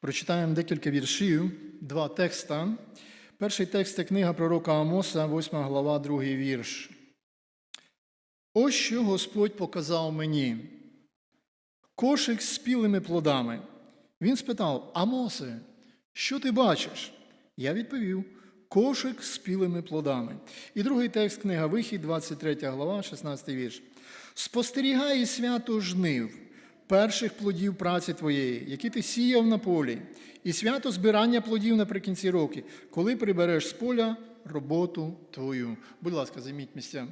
Прочитаємо декілька віршів, два текста. Перший текст це книга пророка Амоса, 8 глава, 2 вірш. Ось що Господь показав мені. Кошик з спілими плодами. Він спитав: Амосе, що ти бачиш? Я відповів: кошик з спілими плодами. І другий текст книга Вихід, 23 глава, 16 вірш. Спостерігай і свято жнив перших плодів праці твоєї, які ти сіяв на полі, і свято збирання плодів наприкінці року, коли прибереш з поля роботу твою. Будь ласка, займіть місця.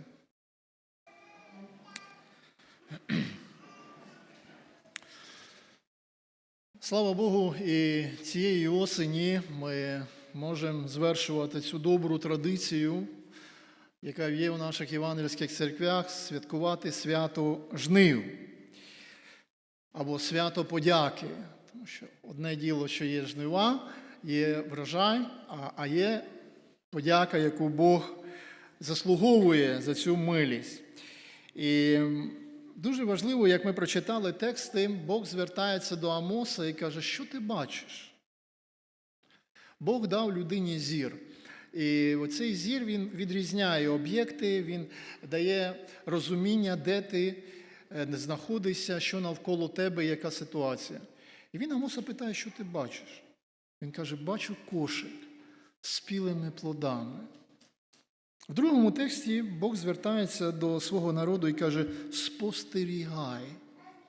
Слава Богу, і цієї осені ми можемо звершувати цю добру традицію, яка є у наших євангельських церквях, святкувати свято жнив або свято подяки. Тому що одне діло, що є жнива, є врожай, а- є подяка, яку Бог заслуговує за цю милість. І дуже важливо, як ми прочитали тексти, Бог звертається до Амоса і каже, що ти бачиш? Бог дав людині зір. І оцей зір він відрізняє об'єкти, він дає розуміння, де ти знаходишся, що навколо тебе, яка ситуація. І він Амоса питає, що ти бачиш? Він каже, бачу кошик з спілими плодами. В другому тексті Бог звертається до свого народу і каже: спостерігай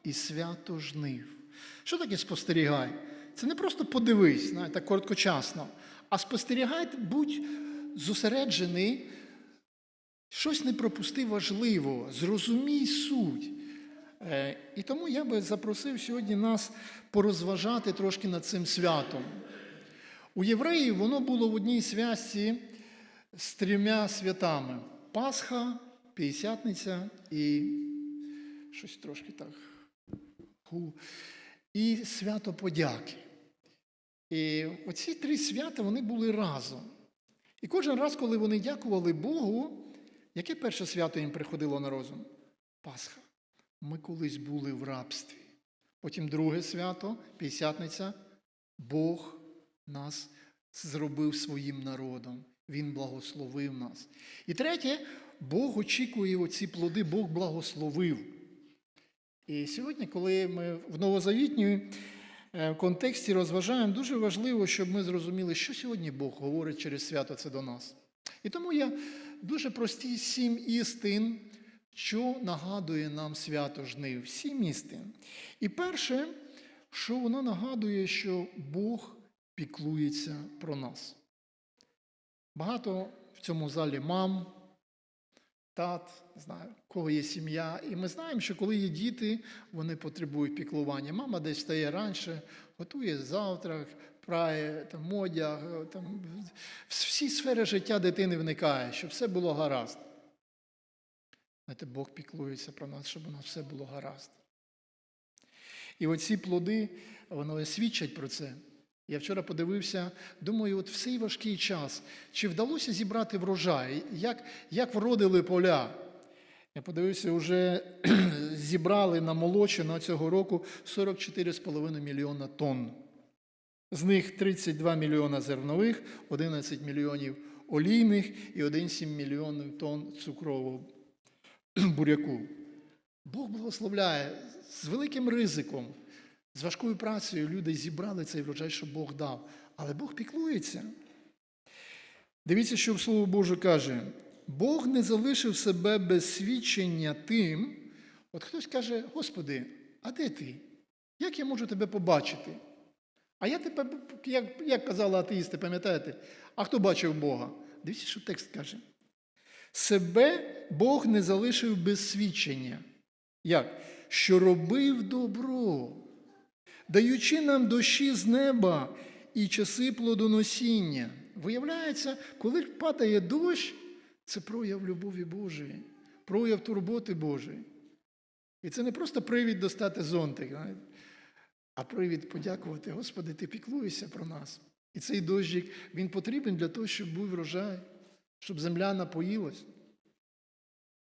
і свято жнив. Що таке спостерігай? Це не просто подивись, знаєте, так короткочасно, а спостерігай, будь зосереджений, щось не пропусти важливого, зрозумій суть. Е, І тому я би запросив сьогодні нас порозважати трошки над цим святом. У євреїв воно було в одній святці з трьома святами: Пасха, П'ятдесятниця і щось трошки так. І свято подяки. І оці три свята вони були разом. І кожен раз, коли вони дякували Богу, яке перше свято їм приходило на розум? Пасха. Ми колись були в рабстві. Потім друге свято, П'ятдесятниця, Бог нас зробив своїм народом. Він благословив нас. І третє, Бог очікує оці плоди, Бог благословив. І сьогодні, коли ми в новозавітній е, контексті розважаємо, дуже важливо, щоб ми зрозуміли, що сьогодні Бог говорить через свято це до нас. І тому я дуже прості сім істин, що нагадує нам свято жнив. Сім істин. І перше, що воно нагадує, що Бог піклується про нас. Багато в цьому залі мам, тат, не знаю, кого є сім'я. І ми знаємо, що коли є діти, вони потребують піклування. Мама десь стає раніше, готує завтрак, прає там, одяг, там, всі сфери життя дитини вникає, щоб все було гаразд. Знаєте, Бог піклується про нас, щоб у нас все було гаразд. І оці плоди, вони свідчать про це. Я вчора подивився, думаю, от в цей важкий час, чи вдалося зібрати врожай, як, як вродили поля. Я подивився, вже зібрали намолочено цього року 44,5 мільйона тонн. З них 32 мільйона зернових, 11 мільйонів олійних і 1,7 мільйонів тонн цукрового буряку. Бог благословляє з великим ризиком, з важкою працею люди зібрали цей врожай, що Бог дав. Але Бог піклується. Дивіться, що Слово Боже каже: Бог не залишив себе без свідчення тим. От хтось каже: Господи, а де ти? Як я можу тебе побачити? А я тебе, як, як казали атеїсти, пам'ятаєте? А хто бачив Бога? Дивіться, що текст каже. Себе Бог не залишив без свідчення. Як? Що робив добро, даючи нам дощі з неба і часи плодоносіння. Виявляється, коли падає дощ, це прояв любові Божої, прояв турботи Божої. І це не просто привід достати зонтик, а привід подякувати, Господи, ти піклуєшся про нас. І цей дощик, він потрібен для того, щоб був врожай, щоб земля напоїлась.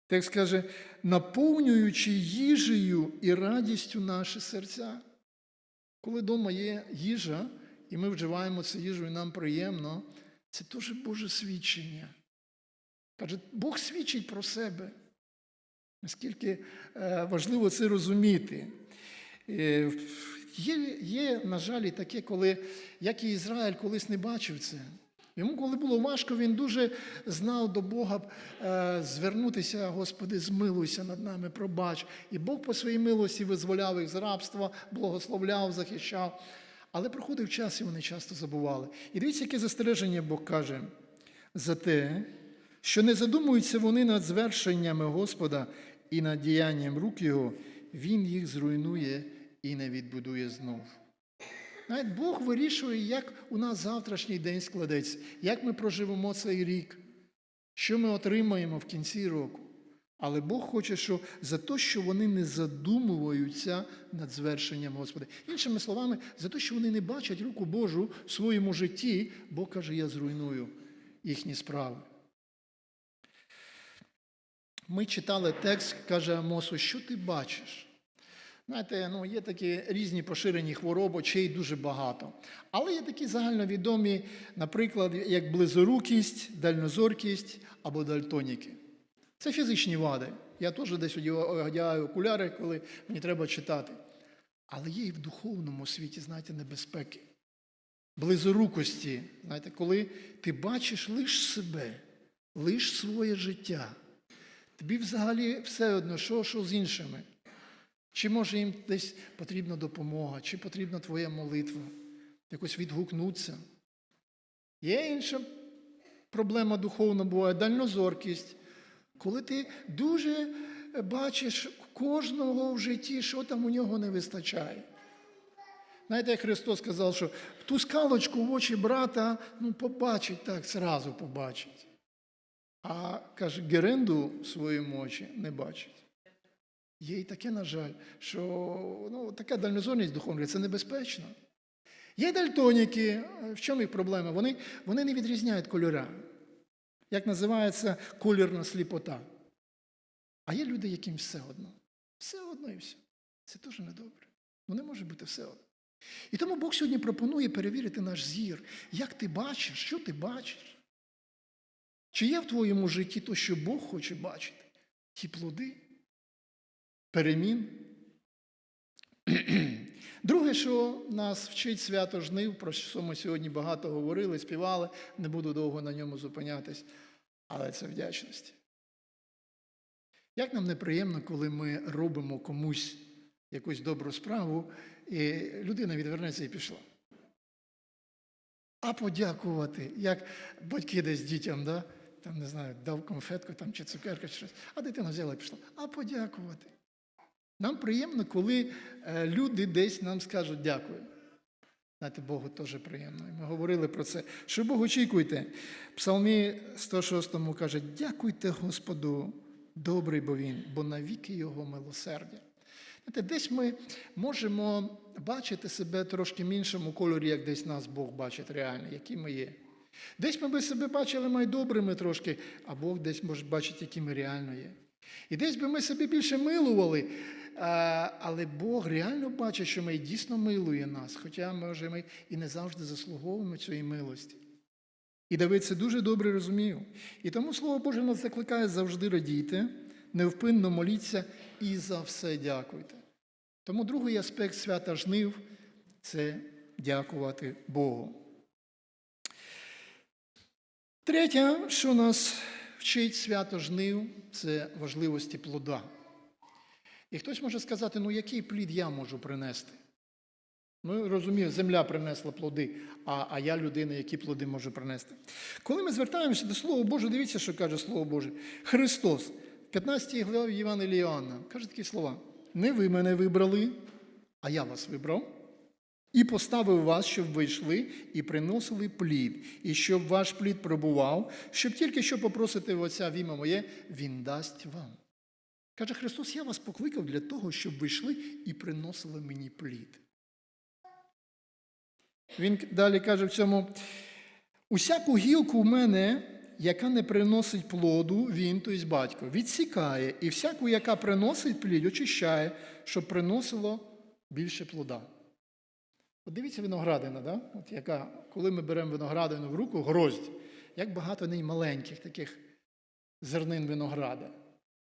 Текст каже, наповнюючи їжею і радістю наші серця. Коли вдома є їжа і ми вживаємо цю їжу, і нам приємно, це теж Боже свідчення. Каже, Бог свідчить про себе. Наскільки е, важливо це розуміти. Е, Є, є, на жаль, таке, коли, як і Ізраїль колись не бачив це. Йому, коли було важко, він дуже знав до Бога е, звернутися, Господи, змилуйся над нами, пробач. І Бог по своїй милості визволяв їх з рабства, благословляв, захищав. Але проходив час, і вони часто забували. І дивіться, яке застереження Бог каже за те, що не задумуються вони над звершеннями Господа і над діянням рук Його, Він їх зруйнує і не відбудує знов. Навіть Бог вирішує, як у нас завтрашній день складеться, як ми проживемо цей рік, що ми отримаємо в кінці року. Але Бог хоче, що за те, що вони не задумуються над звершенням Господа. Іншими словами, за те, що вони не бачать руку Божу в своєму житті, Бог каже, я зруйную їхні справи. Ми читали текст, каже Амосу, що ти бачиш? Знаєте, ну, є такі різні поширені хвороби, очей дуже багато. Але є такі загальновідомі, наприклад, як близорукість, дальнозоркість або дальтоніки. Це фізичні вади. Я теж десь одягаю окуляри, коли мені треба читати. Але є і в духовному світі, знаєте, небезпеки. Близорукості, знаєте, коли ти бачиш лише себе, лише своє життя. Тобі взагалі все одно, що, що з іншими. Чи може їм десь потрібна допомога, чи потрібна твоя молитва, якось відгукнутися. Є інша проблема духовна буває дальнозоркість, коли ти дуже бачиш кожного в житті, що там у нього не вистачає. Знаєте, як Христос сказав, що ту скалочку в очі брата ну, побачить так, зразу побачить. А каже, геренду в своєму очі не бачить. Є і таке, на жаль, що ну, така дальнозорність духовна це небезпечно. Є дальтоніки, в чому їх проблема? Вони, вони не відрізняють кольора. Як називається колірна сліпота. А є люди, яким все одно. Все одно і все. Це теж недобре. Ну не може бути все одно. І тому Бог сьогодні пропонує перевірити наш зір. Як ти бачиш, що ти бачиш? Чи є в твоєму житті то, що Бог хоче бачити? Ті плоди? Перемін. Друге, що нас вчить свято жнив, про що ми сьогодні багато говорили, співали, не буду довго на ньому зупинятись, але це вдячність. Як нам неприємно, коли ми робимо комусь якусь добру справу, і людина відвернеться і пішла. А подякувати, як батьки десь дітям, да? там, не знаю, дав конфетку там, чи цукерка, чи щось, а дитина взяла і пішла. А подякувати. Нам приємно, коли е, люди десь нам скажуть дякую. Знаєте, Богу теж приємно. Ми говорили про це. Що Бог очікуйте? Псалмі 106 каже, дякуйте Господу, добрий бо Він, бо навіки Його милосердя. Знаєте, Десь ми можемо бачити себе трошки в іншому кольорі, як десь нас Бог бачить реально, які ми є. Десь ми би себе бачили майдобрими трошки, а Бог десь може бачити, які ми реально є. І десь би ми себе більше милували, але Бог реально бачить, що ми дійсно милує нас, хоча може, ми і не завжди заслуговуємо цієї милості. І Давид це дуже добре розумів. І тому Слово Боже нас закликає завжди радійте, невпинно моліться і за все дякуйте. Тому другий аспект свята жнив це дякувати Богу. Третє, що нас вчить свято жнив, це важливості плода. І хтось може сказати, ну який плід я можу принести? Ну, розумію, земля принесла плоди, а а я людина, які плоди можу принести. Коли ми звертаємося до Слова Божого, дивіться, що каже Слово Боже. Христос, в 15 главі Євангелія Іоанна, каже такі слова: не ви мене вибрали, а я вас вибрав. І поставив вас, щоб ви йшли і приносили плід, і щоб ваш плід пробував, щоб тільки що попросите в Отця в ім'я моє, Він дасть вам. Каже Христос, я вас покликав для того, щоб ви йшли і приносили мені плід. Він далі каже в цьому: усяку гілку в мене, яка не приносить плоду, він, тобто батько, відсікає, і всяку, яка приносить плід, очищає, щоб приносило більше плода. От дивіться виноградина, да? От яка, коли ми беремо виноградину в руку, гроздь, як багато неї маленьких таких зернин винограда.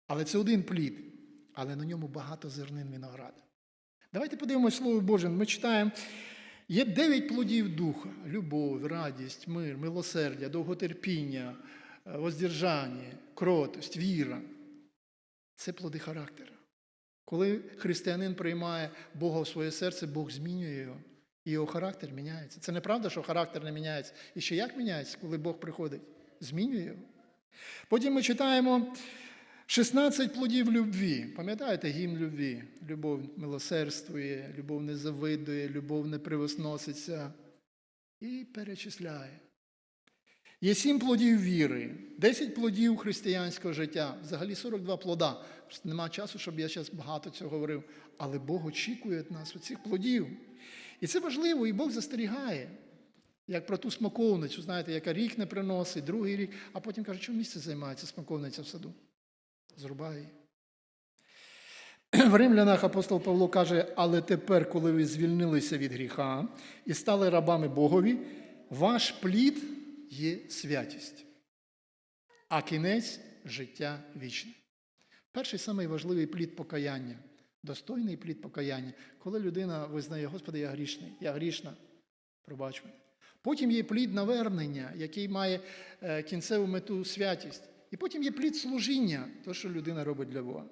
Але це один плід, але на ньому багато зернин винограда. Давайте подивимось Слово Боже. Ми читаємо, є дев'ять плодів духа: любов, радість, мир, милосердя, довготерпіння, е, воздержання, кротость, віра. Це плоди характера. Коли християнин приймає Бога в своє серце, Бог змінює його, і його характер міняється. Це неправда, що характер не міняється. І ще як міняється, коли Бог приходить? Змінює його. Потім ми читаємо 16 плодів любві. Пам'ятаєте гімн любві? Любов милосердствує, любов не завидує, любов не превозноситься. І перечисляє. Є сім плодів віри, 10 плодів християнського життя, взагалі 42 плода. Просто нема часу, щоб я зараз багато цього говорив. Але Бог очікує від нас оцих плодів. І це важливо, і Бог застерігає. Як про ту смоковницю, знаєте, яка рік не приносить, другий рік, а потім каже, чому місце займається смоковниця в саду? Зрубає. В римлянах апостол Павло каже, але тепер, коли ви звільнилися від гріха і стали рабами Богові, ваш плід є святість, а кінець життя вічне. Перший самий важливий плід покаяння, достойний плід покаяння, коли людина визнає, Господи, я грішний, я грішна, пробач мене. Потім є плід навернення, який має е, кінцеву мету святість. І потім є плід служіння, то, що людина робить для Бога.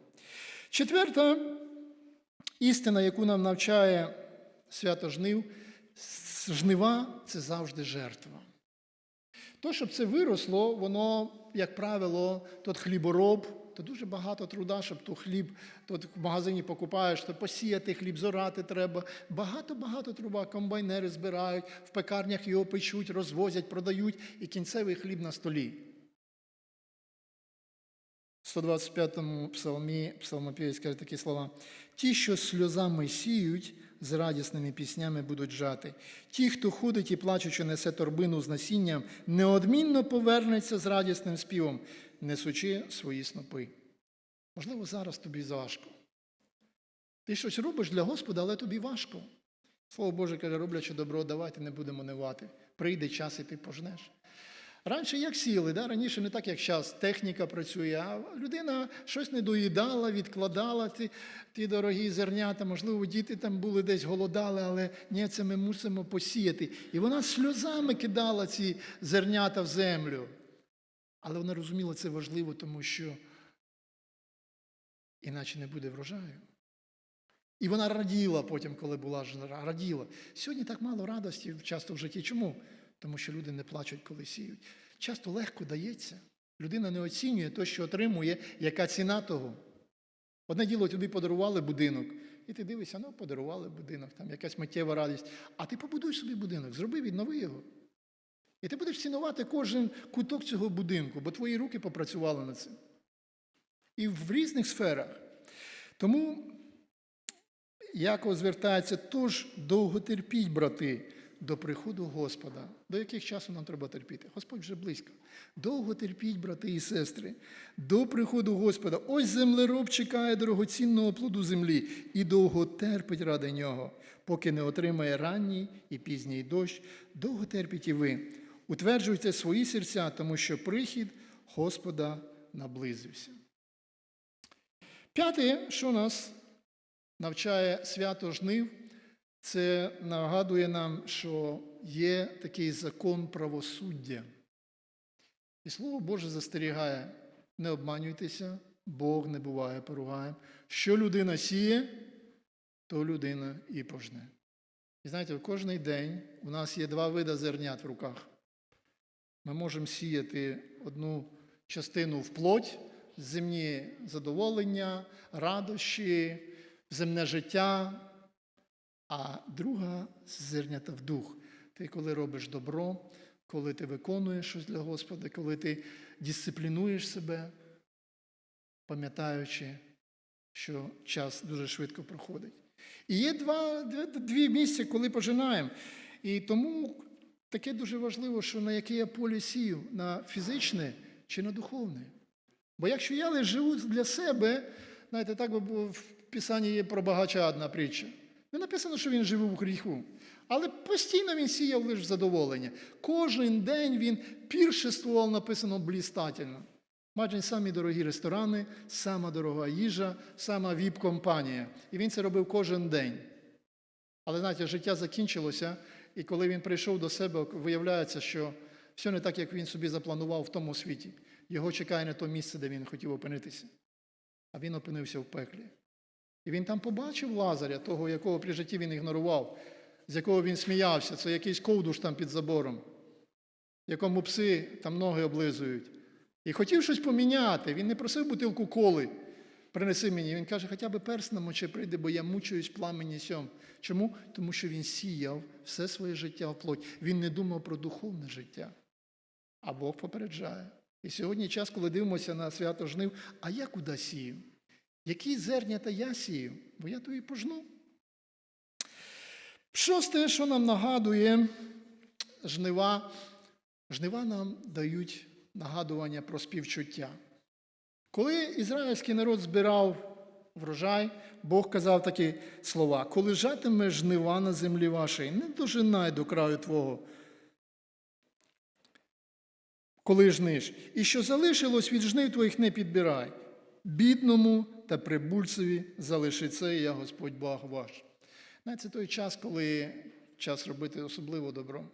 Четверта істина, яку нам навчає свято жнив, жнива це завжди жертва. То, щоб це виросло, воно, як правило, тот хлібороб, то дуже багато труда, щоб ту хліб тут в магазині покупаєш, то посіяти хліб, зорати треба. Багато-багато труба, комбайнери збирають, в пекарнях його печуть, розвозять, продають, і кінцевий хліб на столі. В 125-му псалмі псалмопівець каже такі слова: ті, що сльозами сіють, з радісними піснями будуть жати. Ті, хто ходить і плачучи несе торбину з насінням, неодмінно повернеться з радісним співом, несучи свої снопи. Можливо, зараз тобі важко. Ти щось робиш для Господа, але тобі важко. Слово Боже каже, роблячи добро, давайте не будемо невати. Прийде час, і ти пожнеш. Раніше як сіли, да? раніше не так, як зараз, техніка працює, а людина щось не доїдала, відкладала ті, ті дорогі зернята, можливо, діти там були десь голодали, але ні, це ми мусимо посіяти. І вона сльозами кидала ці зернята в землю. Але вона розуміла, це важливо, тому що іначе не буде врожаю. І вона раділа потім, коли була жара, раділа. Сьогодні так мало радості часто в житті. Чому? Тому що люди не плачуть, коли сіють. Часто легко дається. Людина не оцінює те, що отримує, яка ціна того. Одне діло тобі подарували будинок, і ти дивишся, ну, подарували будинок, там якась миттєва радість. А ти побудуй собі будинок, зроби, віднови його. І ти будеш цінувати кожен куток цього будинку, бо твої руки попрацювали над цим. І в різних сферах. Тому Яков звертається, тож довго терпіть, брати, до приходу Господа. До яких часу нам треба терпіти? Господь вже близько. Довго терпіть, брати і сестри, до приходу Господа. Ось землероб чекає дорогоцінного плоду землі і довго терпить ради нього, поки не отримає ранній і пізній дощ. Довго терпіть і ви. Утверджуйте свої серця, тому що прихід Господа наблизився. П'яте, що нас навчає свято жнив, це нагадує нам, що є такий закон правосуддя. І Слово Боже застерігає, не обманюйтеся, Бог не буває поругаєм. Що людина сіє, то людина і пожне. І знаєте, в кожний день у нас є два види зернят в руках. Ми можемо сіяти одну частину в плоть, земні задоволення, радощі, земне життя, а друга зернята в дух. Ти коли робиш добро, коли ти виконуєш щось для Господа, коли ти дисциплінуєш себе, пам'ятаючи, що час дуже швидко проходить. І є два, дві, місця, коли пожинаємо. І тому таке дуже важливо, що на яке я поле сію, на фізичне чи на духовне. Бо якщо я лише живу для себе, знаєте, так було в Писанні є про багача одна притча. Не написано, що він жив у гріху. Але постійно він сіяв лише задоволення. Кожен день він піршествував, написано блістательно. Майже самі дорогі ресторани, сама дорога їжа, сама віп-компанія. І він це робив кожен день. Але знаєте, життя закінчилося, і коли він прийшов до себе, виявляється, що все не так, як він собі запланував в тому світі. Його чекає не то місце, де він хотів опинитися. А він опинився в пеклі. І він там побачив Лазаря, того, якого при житті він ігнорував, з якого він сміявся, це якийсь ковдуш там під забором, якому пси там ноги облизують. І хотів щось поміняти. Він не просив бутилку коли. Принеси мені. Він каже, хоча б перс намочи прийде, бо я мучуюсь пламені сьом. Чому? Тому що він сіяв все своє життя в плоть. Він не думав про духовне життя. А Бог попереджає. І сьогодні час, коли дивимося на свято жнив, а я куди сію? Які зернята я сію? Бо я то і пожну. Шосте, що нам нагадує жнива, жнива нам дають нагадування про співчуття. Коли ізраїльський народ збирав врожай, Бог казав такі слова: коли жатиме жнива на землі вашій, не дожинай до краю твого. Коли жниш, і що залишилось від жнив твоїх не підбирай. Бідному та прибульцеві залиши це, і я Господь Бог ваш. Знаєте, це той час, коли час робити особливо добро.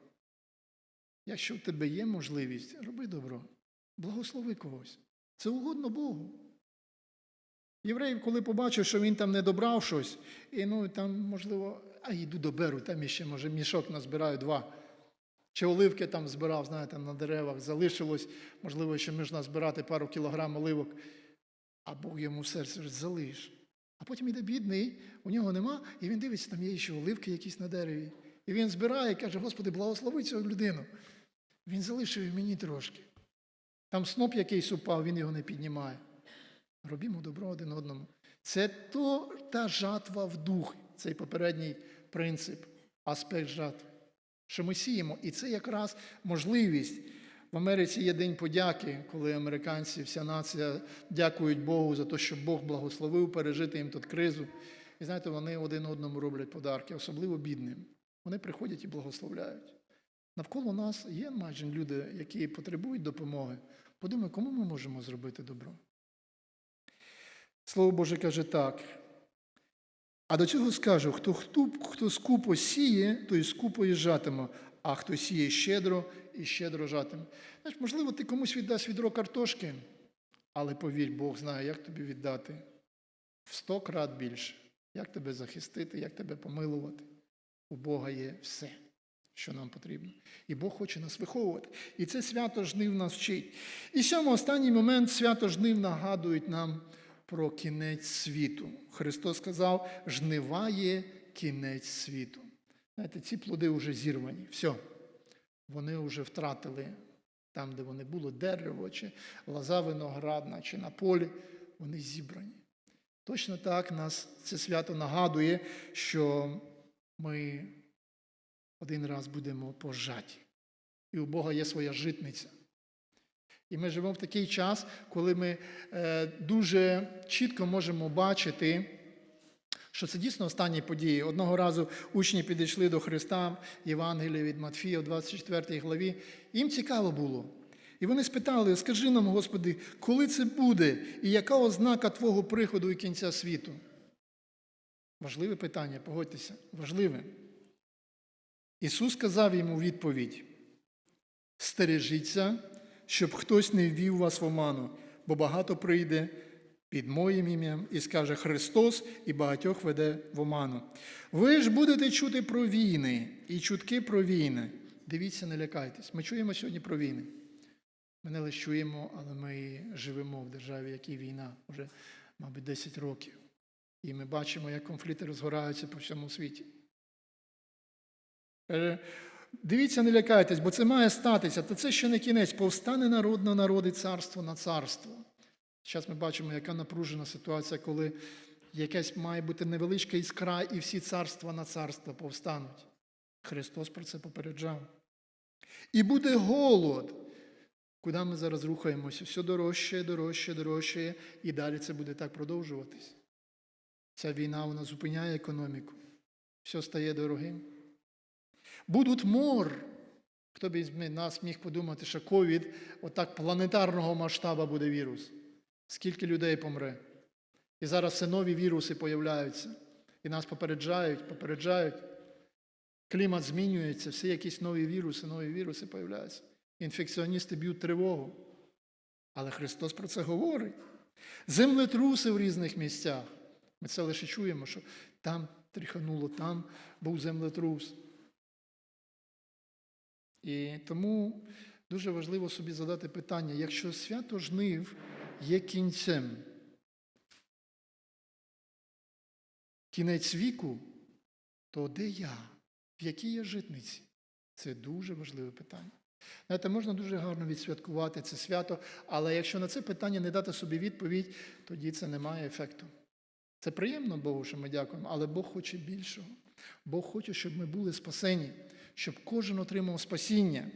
Якщо в тебе є можливість, роби добро, благослови когось. Це угодно Богу. Єврей, коли побачив, що він там не добрав щось, і ну там, можливо, а йду доберу, там іще, може, мішок назбираю два. Чи оливки там збирав, знаєте, на деревах, залишилось, можливо, ще можна збирати пару кілограм оливок, а Бог йому в серце залиш. А потім іде бідний, у нього нема, і він дивиться, там є ще оливки якісь на дереві. І він збирає і каже, Господи, благослови цю людину. Він залишив мені трошки. Там сноп якийсь упав, він його не піднімає. Робімо добро один одному. Це то, та жатва в дух, цей попередній принцип, аспект жатви. Що ми сіємо. І це якраз можливість. В Америці є День подяки, коли американці, вся нація дякують Богу за те, що Бог благословив пережити їм тут кризу. І знаєте, вони один одному роблять подарки, особливо бідним. Вони приходять і благословляють. Навколо нас є майже люди, які потребують допомоги. Подумай, кому ми можемо зробити добро? Слово Боже каже так. А до цього скажу: хто, хто, хто скупо сіє, той скупо і жатиме, а хто сіє щедро і щедро жатиме. Знаєш, можливо, ти комусь віддасть відро картошки, але повір, Бог знає, як тобі віддати в сто крат більше, як тебе захистити, як тебе помилувати. У Бога є все, що нам потрібно. І Бог хоче нас виховувати. І це свято жнив нас вчить. І сьомий останній момент свято жнив нагадують нам про кінець світу. Христос сказав, жнива є кінець світу. Знаєте, ці плоди вже зірвані. Все. Вони вже втратили там, де вони були, дерево, чи лоза виноградна, чи на полі, вони зібрані. Точно так нас це свято нагадує, що ми один раз будемо пожаті. І у Бога є своя житниця. І ми живемо в такий час, коли ми е, дуже чітко можемо бачити, що це дійсно останні події. Одного разу учні підійшли до Христа, Євангелія від Матфія, в 24 главі. Їм цікаво було. І вони спитали: скажи нам, Господи, коли це буде, і яка ознака Твого приходу і кінця світу? Важливе питання, погодьтеся, важливе. Ісус сказав йому відповідь: стережіться, щоб хтось не ввів вас в оману, бо багато прийде під моїм ім'ям і скаже Христос, і багатьох веде в оману. Ви ж будете чути про війни і чутки про війни. Дивіться, не лякайтесь. Ми чуємо сьогодні про війни. Ми не лише чуємо, але ми живемо в державі, якій війна вже, мабуть, 10 років. І ми бачимо, як конфлікти розгораються по всьому світі. Каже, дивіться, не лякайтесь, бо це має статися. Та це ще не кінець. Повстане народ на народ і царство на царство. Зараз ми бачимо, яка напружена ситуація, коли якась має бути невеличка іскра, і всі царства на царство повстануть. Христос про це попереджав. І буде голод. Куди ми зараз рухаємося? Все дорожче, дорожче, дорожче, і далі це буде так продовжуватись. Ця війна вона зупиняє економіку, все стає дорогим. Будуть мор. Хто б із нас міг подумати, що ковід, отак планетарного масштабу буде вірус. Скільки людей помре? І зараз все нові віруси появляються. І нас попереджають, попереджають. Клімат змінюється, всі якісь нові віруси, нові віруси появляються. Інфекціоністи б'ють тривогу. Але Христос про це говорить. Землетруси в різних місцях. Ми це лише чуємо, що там тріхануло, там був землетрус. І тому дуже важливо собі задати питання, якщо свято жнив є кінцем, кінець віку, то де я? В якій я житниці? Це дуже важливе питання. Знаєте, можна дуже гарно відсвяткувати це свято, але якщо на це питання не дати собі відповідь, тоді це не має ефекту. Це приємно Богу, що ми дякуємо, але Бог хоче більшого. Бог хоче, щоб ми були спасені, щоб кожен отримав спасіння.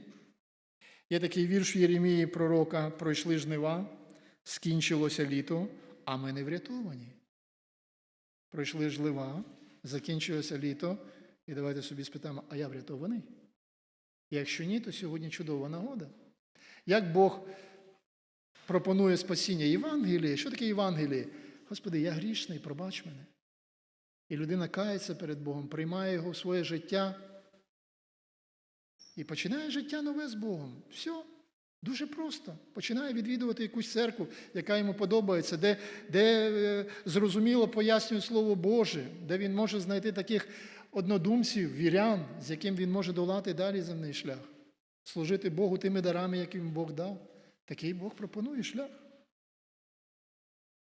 Є такий вірш в Єремії пророка пройшли жнива, скінчилося літо, а ми не врятовані. Пройшли жнива, закінчилося літо, і давайте собі спитаємо, а я врятований? Якщо ні, то сьогодні чудова нагода. Як Бог пропонує спасіння Євангелії, що таке Євангеліє? Господи, я грішний, пробач мене. І людина кається перед Богом, приймає його в своє життя і починає життя нове з Богом. Все. Дуже просто. Починає відвідувати якусь церкву, яка йому подобається, де де е, зрозуміло пояснює Слово Боже, де він може знайти таких однодумців, вірян, з яким він може долати далі земний шлях, служити Богу тими дарами, які йому Бог дав. Такий Бог пропонує шлях.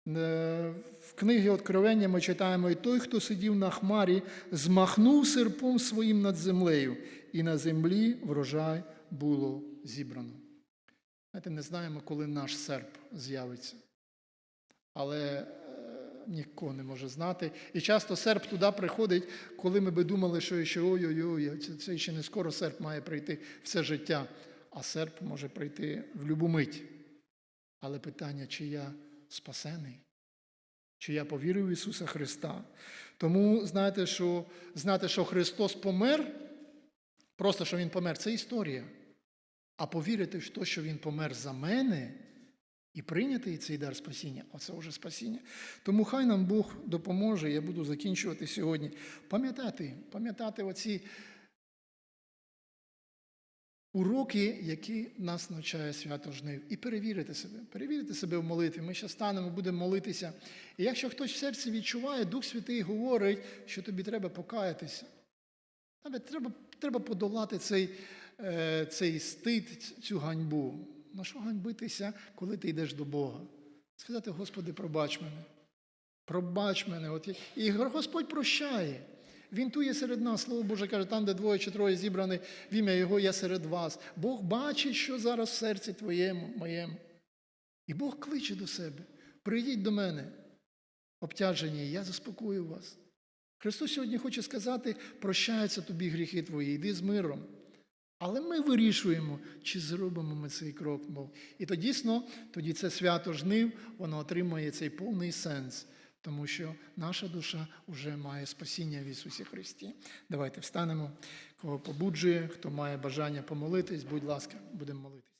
Е, В книгі Откровення ми читаємо, і той, хто сидів на хмарі, змахнув серпом своїм над землею, і на землі врожай було зібрано. Знаєте, не знаємо, коли наш серп з'явиться. Але е, ніхто не може знати. І часто серп туди приходить, коли ми би думали, що ще ой-ой-ой, це ще не скоро серп має прийти все життя. А серп може прийти в любу мить. Але питання, чи я спасений, чи я повірив в Ісуса Христа. Тому знаєте, що знати, що Христос помер, просто що Він помер, це історія. А повірити в те, що Він помер за мене, і прийняти цей дар спасіння оце вже спасіння. Тому хай нам Бог допоможе, я буду закінчувати сьогодні. Пам'ятати, пам'ятати оці уроки, які нас навчає свято жнив, і перевірити себе, перевірити себе в молитві. Ми ще станемо, будемо молитися. І якщо хтось в серці відчуває, Дух Святий говорить, що тобі треба покаятися. Навіть треба, треба подолати цей, е, цей стид, цю ганьбу. На що ганьбитися, коли ти йдеш до Бога? Сказати, Господи, пробач мене. Пробач мене. От, і Господь прощає. Він тут є серед нас. Слово Боже каже, там, де двоє чи троє зібрані в ім'я Його, я серед вас. Бог бачить, що зараз в серці твоєму, моєму. І Бог кличе до себе. Прийдіть до мене, обтяжені, я заспокою вас. Христос сьогодні хоче сказати, прощаються тобі гріхи твої, йди з миром. Але ми вирішуємо, чи зробимо ми цей крок. І то дійсно, тоді це свято жнив, воно отримує цей повний сенс, тому що наша душа вже має спасіння в Ісусі Христі. Давайте встанемо, кого побуджує, хто має бажання помолитись, будь ласка, будемо молитись.